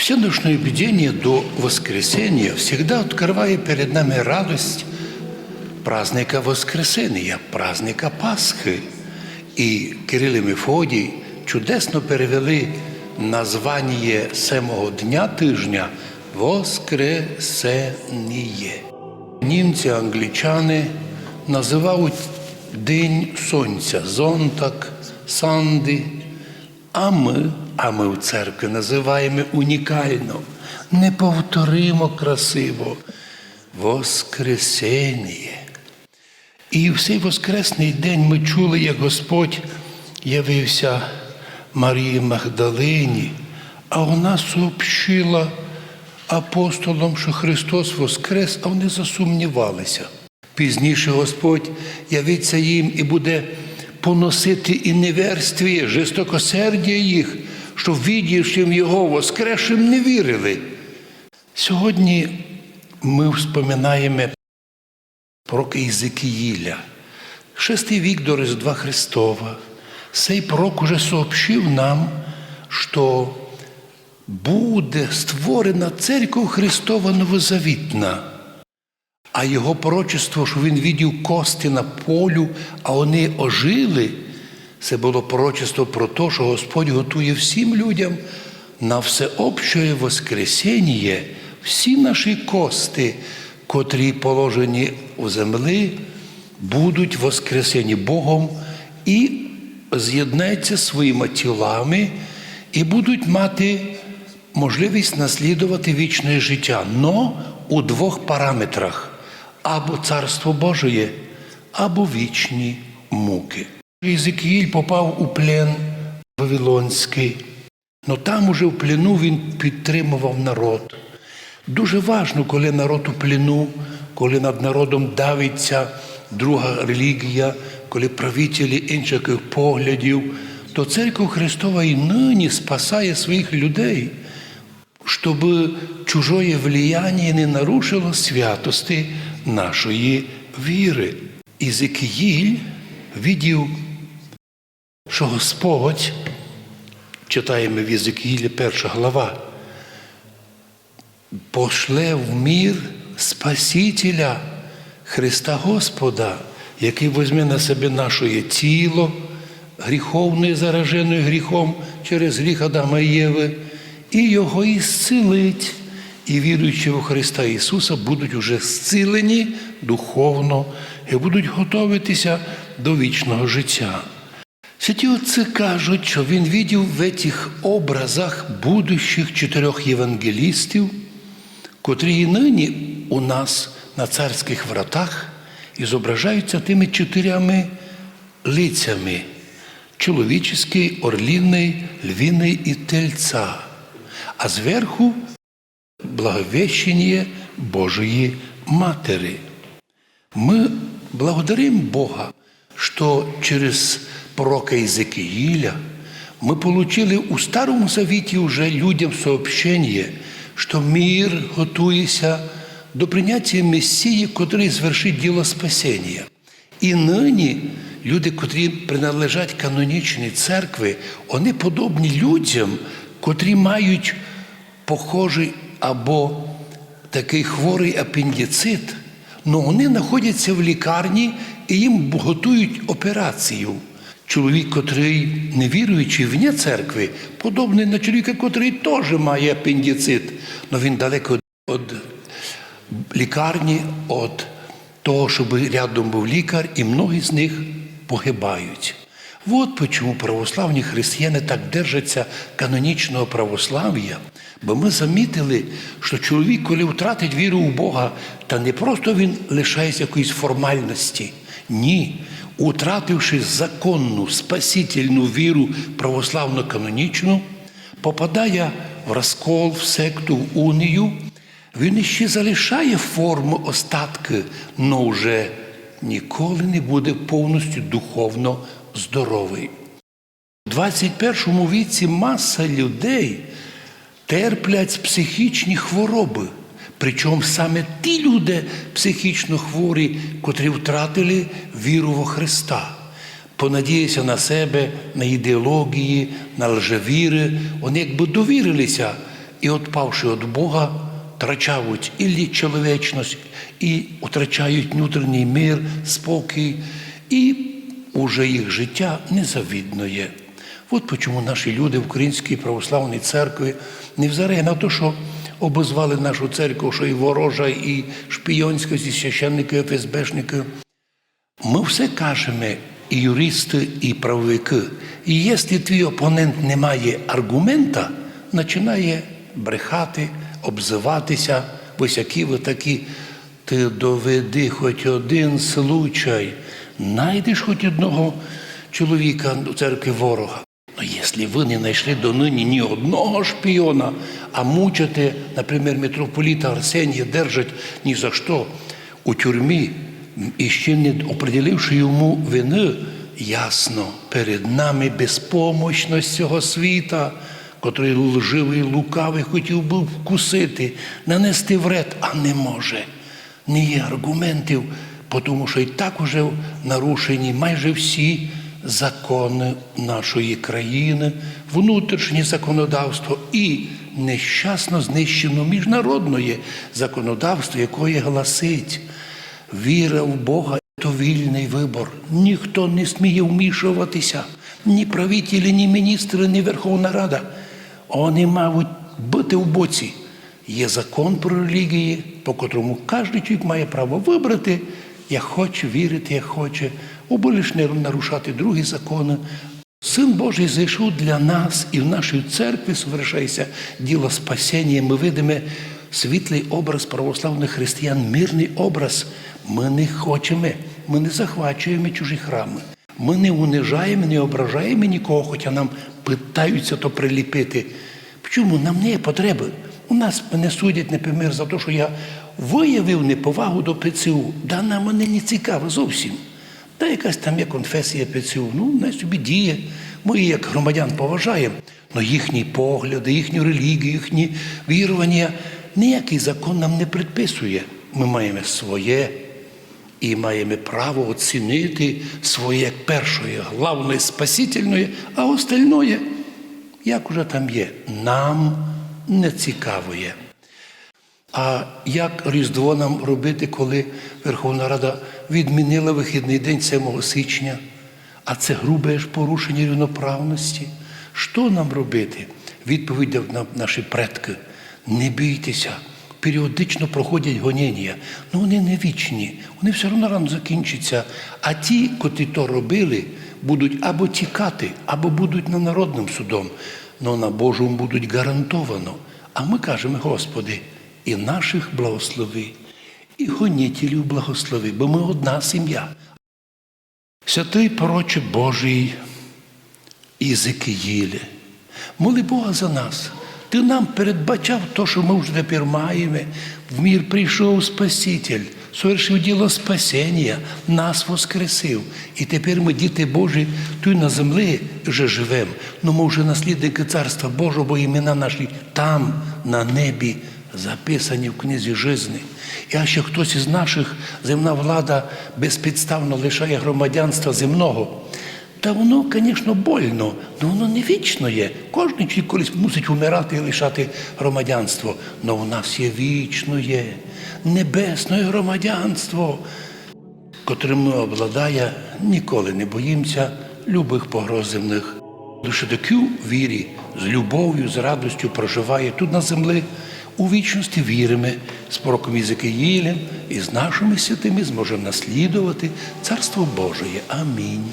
Все наше бдение до воскресения всегда открывает перед нами радость праздника Воскресения, праздника Пасхи. І Кирил і Мефодій чудесно перевели названня семого дня тижня Воскресеніє. Німці, англічани називають День Сонця, зонтак, санди. А ми, а ми в церкві називаємо унікально, неповторимо красиво Воскресеніє. І в цей Воскресний день ми чули, як Господь явився Марії Магдалині, а вона сообщила апостолам, що Христос Воскрес, а вони засумнівалися. Пізніше Господь явиться їм і буде поносити і неверстві, жестокосердя їх, що відівши Його Воскресшим не вірили. Сьогодні ми вспоминаємо пророка Ізекіїля, шестий вік до Різдва Христова. Цей пророк уже сообщив нам, що буде створена церква Христова новозавітна. А його пророчество, що він видів кости на полю, а вони ожили, це було пророчество про те, що Господь готує всім людям на всеобще Воскресіння, всі наші кости, котрі положені у землі, будуть воскресені Богом і з'єднаються своїми тілами і будуть мати можливість наслідувати вічне життя, но у двох параметрах або Царство Божє, або вічні муки. Єзекіїль попав у плен Вавилонський, але там уже в плену він підтримував народ. Дуже важно, коли народ у плену, коли над народом давиться друга релігія, коли правителі інших поглядів, то церква Христова і нині спасає своїх людей, щоб чужое влияние не нарушило святості нашої віри. Ізекіїль видів, що Господь, читаємо в Ізекіїлі перша глава, пошле в мір Спасителя Христа Господа, який візьме на себе наше тіло, гріховне, заражене гріхом через гріх Адама і Єви, і його ісцелить. І віруючи в Христа Ісуса, будуть уже зцілені духовно і будуть готуватися до вічного життя. Святі отці кажуть, що він видів в цих образах будущих чотирьох євангелістів, котрі і нині у нас на царських вратах і зображаються тими чотирями лицями чоловічий, орліний, львіний і тельця, а зверху благовещення Божої Матері. Ми благодаримо Бога, що через пророка Ізекиїля ми получили у Старому Завіті вже людям сообщення, що мир готується до прийняття Месії, котрий звершить діло спасіння. І нині люди, котрі приналежать канонічній церкві, вони подобні людям, котрі мають похожий або такий хворий апендицит, але вони знаходяться в лікарні і їм готують операцію. Чоловік, котрий не віруючий вне церкви, подобний на чоловіка, котрий теж має апендицит, але він далеко від лікарні, від того, щоб рядом був лікар, і многі з них погибають. Вот почему православні християни так держаться канонічного православ'я, бо ми замітили, що чоловік, коли втратить віру у Бога, та не просто він лишається якоїсь формальності. Ні. Утративши законну спасительну віру православно-канонічну, попадає в розкол, в секту, в унію, він іще залишає форму остатки, але вже ніколи не буде повністю духовно здоровий. У 21 віці маса людей терплять психічні хвороби. Причому саме ті люди психічно хворі, котрі втратили віру во Христа. Понадіялися на себе, на ідеології, на лжевіри, вони якби довірилися і відпавши від Бога, втрачають і чоловічність, і втрачають внутрішній мир, спокій, і уже їх життя незавідно є. От чому наші люди в Українській православній церкві, невзирає на те, що обозвали нашу церкву, що і ворожа, і шпійонська, зі священників, ФСБшників, ми все кажемо, і юристи, і правовики. І якщо твій опонент не має аргумента, починає брехати, обзиватися, ось які ви такі. Ти доведи хоч один случай, знайдеш хоч одного чоловіка у церкві ворога. Ну, якщо ви не знайшли донині ні одного шпіона, а мучите, наприклад, митрополіта Арсенія держать ні за що у тюрмі, і ще не определивши йому вини, ясно, перед нами безпомощність цього світа, котрий лживий, лукавий хотів би вкусити, нанести вред, а не може. Не є аргументів, тому що і так уже нарушені майже всі закони нашої країни, внутрішнє законодавство і нещасно знищено міжнародне законодавство, яке гласить віра в Бога то вільний вибор. Ніхто не сміє вмішуватися, ні правителі, ні міністри, ні Верховна Рада. Вони мають бути в боці. Є закон про релігії, по котрому кожен чоловік має право вибрати, як хоче, вірити, як хоче, або лише не нарушати другі закони. Син Божий зайшов для нас і в нашій церкві совершається діло спасіння. Ми видимо світлий образ православних християн, мирний образ. Ми не хочемо, ми не захвачуємо чужі храми. Ми не унижаємо, не ображаємо нікого, хоча нам питаються то приліпити. Чому нам не є потреби? У нас мене судять, наприклад, за те, що я виявив неповагу до ПЦУ. Да нам мене не цікаво зовсім. Та якась там є конфесія ПЦУ, ну, най собі діє. Ми як громадян поважаємо, але їхні погляди, їхню релігію, їхні вірування ніякий закон нам не предписує. Ми маємо своє і маємо право оцінити своє як першої, главної, спасительної, а остальное, як уже там є, нам не цікаво. А як Різдво нам робити, коли Верховна Рада відмінила вихідний день 7 січня, а це грубе ж порушення рівноправності? Що нам робити? Відповідь дав нам наші предки. Не бійтеся, періодично проходять гоніння. Ну вони не вічні, вони все одно рано закінчаться. А ті, котрі то робили, будуть або тікати, або будуть на народним судом, але на Божому будуть гарантовано. А ми кажемо, Господи, і наших благослови, і гонітелів благослови, бо ми одна сім'я. Святий пророче Божий Ізекиїле, моли Бога за нас. Ти нам передбачав те, що ми вже тепер маємо. В мір прийшов Спаситель, совершив діло спасіння, нас воскресив. І тепер ми, діти Божі, тут на землі вже живемо. Ну ми вже наслідники Царства Божого, бо імена наші там, на небі, записані в книзі жизни. І а ще хтось із наших земна влада безпідставно лишає громадянства земного. Та воно, звісно, больно, але воно не вічно є. Кожен чоловік колись мусить вмирати і лишати громадянство. Але у нас є вічне, небесне громадянство, котрим ми обладає, ніколи не боїмося любих погроз земних. Лише таку вірі, з любов'ю, з радістю проживає тут на землі. У вічності віримо з пророком Ізекиїлем і з нашими святими зможемо наслідувати Царство Божеє. Амінь.